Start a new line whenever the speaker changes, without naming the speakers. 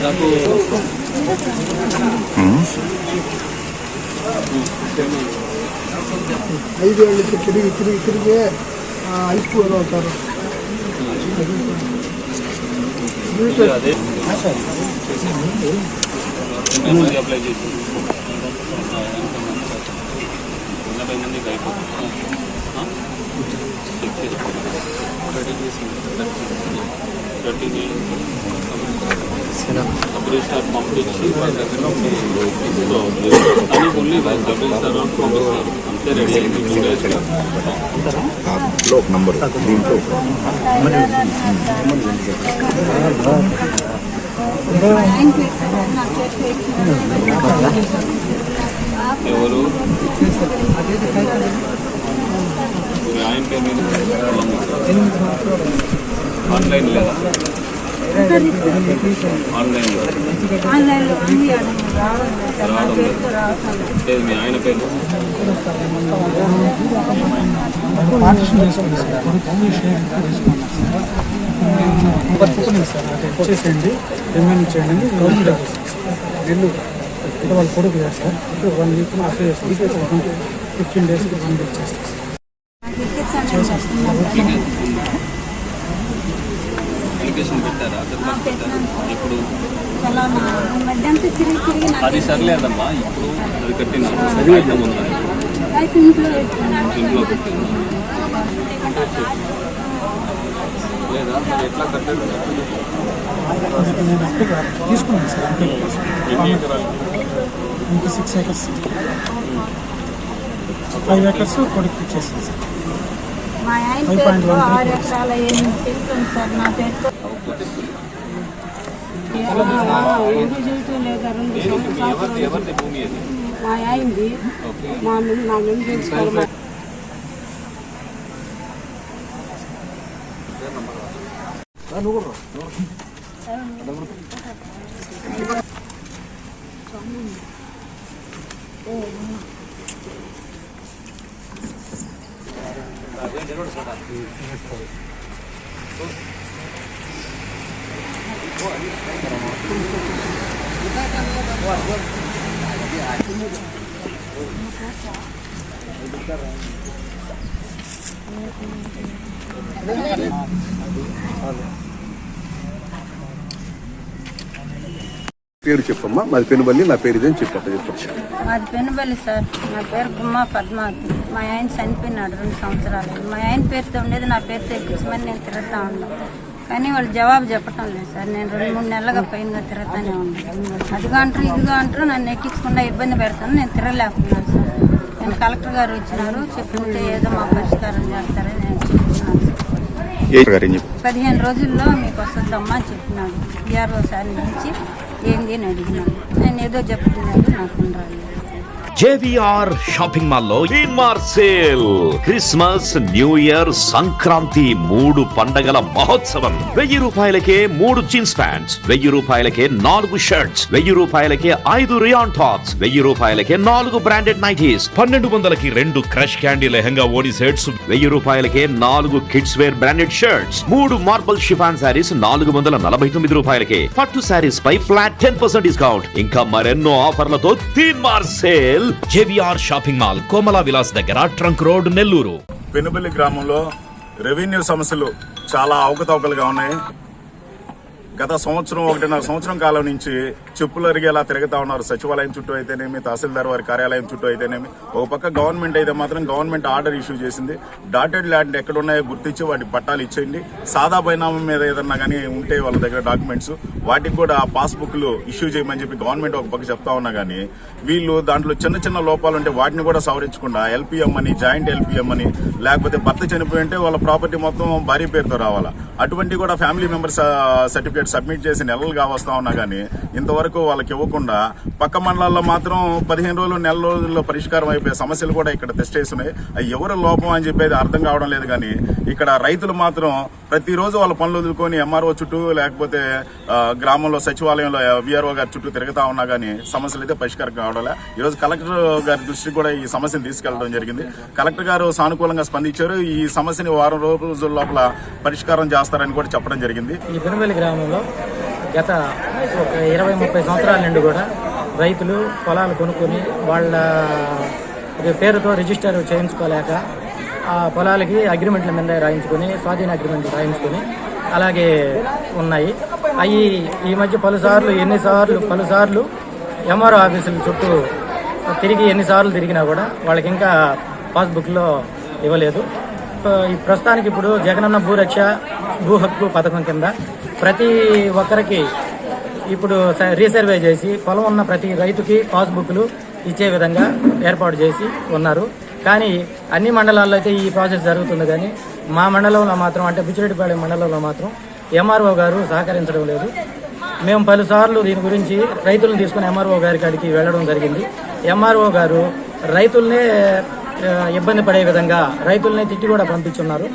దాదాపు
ఐదు ఏళ్ళకి తిరిగి తిరిగి తిరిగి అయిపోయి అవుతారు
అదే ఎంతమంది అప్లై చేసి ఎనభై మందికి అయిపోతుంది ఆ? చెక్ చేసుకోండి థర్టీని సబ్ రిజిస్టార్ పంపించి వాళ్ళ దగ్గర ఉండి తీసుకోవాలి కానీ ఓన్లీ సబ్ రిజిస్టార్ వాళ్ళు పంపిస్తారు అంతే రెడీ అయింది టూ డేస్లో
లో ఒక నంబర్ దీంట్లో
ఎవరు మీ ఆయన పేరు మీద ఆన్లైన్ లేదా
లేదు
మీ ఆయన పేరు?
పార్టిషన్ చేసుకోండి సార్. తీసుకున్నాను సార్. నాకు వచ్చేసేయండి. రిమైండ్ ఇచ్చేయండి నెల్లు అంటే వాళ్ళ కొడుకు చేస్తారు ఇప్పుడు వన్ వీక్ అప్లై చేస్తాను ఫిఫ్టీన్ డేస్కి వన్ వీక్ చేస్తాను
అప్లికేషన్ పెట్టారా? ఇప్పుడు అది సర్లేదమ్మా ఇప్పుడు అది కట్టిన
అయితే ఇంట్లో
పెట్టింది లేదా మరి ఎట్లా కట్టారు?
తీసుకున్నాను సార్
ఎన్ని ఎకరాలు?
ఇంకా సిక్స్ ఏకర్స్ ఫైవ్ ఏకర్స్ కొడుకు ఇచ్చేసాను సార్.
మా ఆయన ఆరు ఎకరాల ఎనిమిది తెలుస్తుంది సార్ నా పేరుతో ఎందుకు చేయటం లేదా రెండు సంవత్సరాలు మా ఆయనది మా నా తెలుసుకోవాలి
పేరు చెప్పమ్మా. మాది పెనుబల్లి నా పేరు ఇదని చెప్పు చెప్పచ్చు
మాది పెనుబల్లి సార్. నా పేరు గుమ్మా పద్మావతి. మా ఆయన చనిపోయినాడు రెండు సంవత్సరాలు. మా ఆయన పేరుతో ఉండేది నా పేరుతో ఎక్కించమని నేను తిరుగుతా ఉన్నాను. కానీ వాళ్ళు జవాబు చెప్పటం లేదు సార్. నేను రెండు మూడు నెలలుగా పైన తిరుగుతానే ఉన్నాను. అదిగా అంటారు ఇదిగా అంటారు నన్ను ఎక్కించకుండా ఇబ్బంది పెడతాను నేను తిరగలేకున్నాను సార్. నేను కలెక్టర్ గారు వచ్చినారు చెప్పుకుంటే ఏదో మా పరిష్కారం చేస్తారని నేను చెప్తున్నాను పదిహేను రోజుల్లో మీకు వస్తుందమ్మా అని చెప్పినాడు. ఇరవై సారి నుంచి ఏంది అని అడిగినాడు. నేను ఏదో చెప్తున్నాడు నాకు ఉండరాలేదు.
జేవిఆర్ షాపింగ్ మాల్లో sale Christmas new year Sankranti మూడు పండగల మహోత్సవం. వెయ్యి రూపాయలకే మూడు జీన్స్ ప్యాంట్స్ వెయ్యి రూపాయలకే నాలుగు షర్ట్స్ వెయ్యి రూపాయలకే ఐదు రియాన్ టాప్స్ వెయ్యి రూపాయలకే నాలుగు బ్రాండెడ్ నైటీస్ పన్నెండు వందలకి రెండు క్రష్ క్యాండీ లెహంగా ఓడి సెట్స్ వెయ్యి రూపాయలకే నాలుగు కిడ్స్ వేర్ బ్రాండెడ్ షర్ట్స్ మూడు మార్బల్ షిఫాన్ శారీస్ నాలుగు వందల నలభై తొమ్మిది రూపాయలకే పట్టు శారీస్ పై ఫ్లాట్ టెన్ పర్సెంట్ డిస్కౌంట్. ఇంకా మరెన్నో ఆఫర్లతో తీన్ మార్సేల్ sale JVR shopping mall Komala Vilas దగ్గర ట్రంక్ రోడ్ నెల్లూరు.
పెనుబల్లి గ్రామంలో రెవెన్యూ సమస్యలు చాలా అవకతవకలుగా ఉన్నాయి. గత సంవత్సరం ఒకటిన్నర సంవత్సరం కాలం నుంచి చెప్పులు అరిగేలా తిరుగుతా ఉన్నారు. సచివాలయం చుట్టూ అయితేనేమి తహసీల్దార్ వారి కార్యాలయం చుట్టూ అయితేనేమి. ఒక పక్క గవర్నమెంట్ అయితే మాత్రం గవర్నమెంట్ ఆర్డర్ ఇష్యూ చేసింది. డాటెడ్ ల్యాండ్ ఎక్కడ ఉన్నాయో గుర్తించి వాటి పట్టాలు ఇచ్చేయండి. సాదా పరిణామం మీద ఏదన్నా కానీ ఉంటే వాళ్ళ దగ్గర డాక్యుమెంట్స్ వాటికి కూడా పాస్బుక్లు ఇష్యూ చేయమని చెప్పి గవర్నమెంట్ ఒక పక్క చెప్తా ఉన్నా కానీ వీళ్ళు దాంట్లో చిన్న చిన్న లోపాలు ఉంటే వాటిని కూడా సవరించకుండా ఎల్పిఎం అని జాయింట్ ఎల్పిఎం అని లేకపోతే భర్త చనిపోయి ఉంటే వాళ్ళ ప్రాపర్టీ మొత్తం భార్య పేరుతో రావాలా? అటువంటి కూడా ఫ్యామిలీ మెంబర్స్ సర్టిఫికేట్ సబ్మిట్ చేసి నెలలుగా వస్తా ఉన్నా కానీ ఇంతవరకు వాళ్ళకి ఇవ్వకుండా పక్క మండలాల్లో మాత్రం పదిహేను రోజులు నెల రోజుల్లో పరిష్కారం అయిపోయే సమస్యలు కూడా ఇక్కడ టెస్ట్ చేస్తున్నాయి. అవి ఎవరు లోపం అని చెప్పేది అర్థం కావడం లేదు కానీ ఇక్కడ రైతులు మాత్రం ప్రతిరోజు వాళ్ళ పనులు వదులుకొని ఎంఆర్ఓ చుట్టూ లేకపోతే గ్రామంలో సచివాలయంలో విఆర్ఓ గారి చుట్టూ తిరుగుతా ఉన్నా కానీ సమస్యలు అయితే పరిష్కారం కావడంలే. ఈరోజు కలెక్టర్ గారి దృష్టికి కూడా ఈ సమస్యను తీసుకెళ్ళడం జరిగింది. కలెక్టర్ గారు సానుకూలంగా స్పందించారు. ఈ సమస్యని వారం రోజుల లోపల పరిష్కారం చేస్తారని కూడా చెప్పడం జరిగింది.
ఈ పెనుమల్లి గ్రామంలో
గత ఒక ఇరవై ముప్పై సంవత్సరాల నుండి కూడా రైతులు పొలాలు కొనుక్కొని వాళ్ళ పేరుతో రిజిస్టర్ చేయించుకోలేక ఆ పొలాలకి అగ్రిమెంట్ల మీద రాయించుకొని స్వాధీన అగ్రిమెంట్ రాయించుకొని అలాగే ఉన్నాయి. అవి ఈ మధ్య పలుసార్లు ఎన్నిసార్లు పలుసార్లు ఎంఆర్ఓ ఆఫీసుల చుట్టూ తిరిగి ఎన్నిసార్లు తిరిగినా కూడా వాళ్ళకి ఇంకా పాస్బుక్లో ఇవ్వలేదు. ఈ ప్రస్తుతానికి ఇప్పుడు జగనన్న భూరక్ష భూ హక్కు పథకం కింద ప్రతి ఒక్కరికి ఇప్పుడు స- రీసర్వే చేసి పొలం ఉన్న ప్రతి రైతుకి పాస్బుక్లు ఇచ్చే విధంగా ఏర్పాటు చేసి ఉన్నారు. కానీ అన్ని మండలాల్లో అయితే ఈ ప్రాసెస్ జరుగుతుంది కానీ మా మండలంలో మాత్రం అంటే బుచ్చిరెడ్డిపాళెం మండలంలో మాత్రం ఎంఆర్ఓ గారు సహకరించడం లేదు. మేము పలుసార్లు దీని గురించి రైతులను తీసుకుని ఎంఆర్ఓ గారి కాడికి వెళ్ళడం జరిగింది. ఎంఆర్ఓ గారు రైతుల్నే ఇబ్బంది పడే విధంగా రైతులనే తిట్టి కూడా పంపించున్నారు.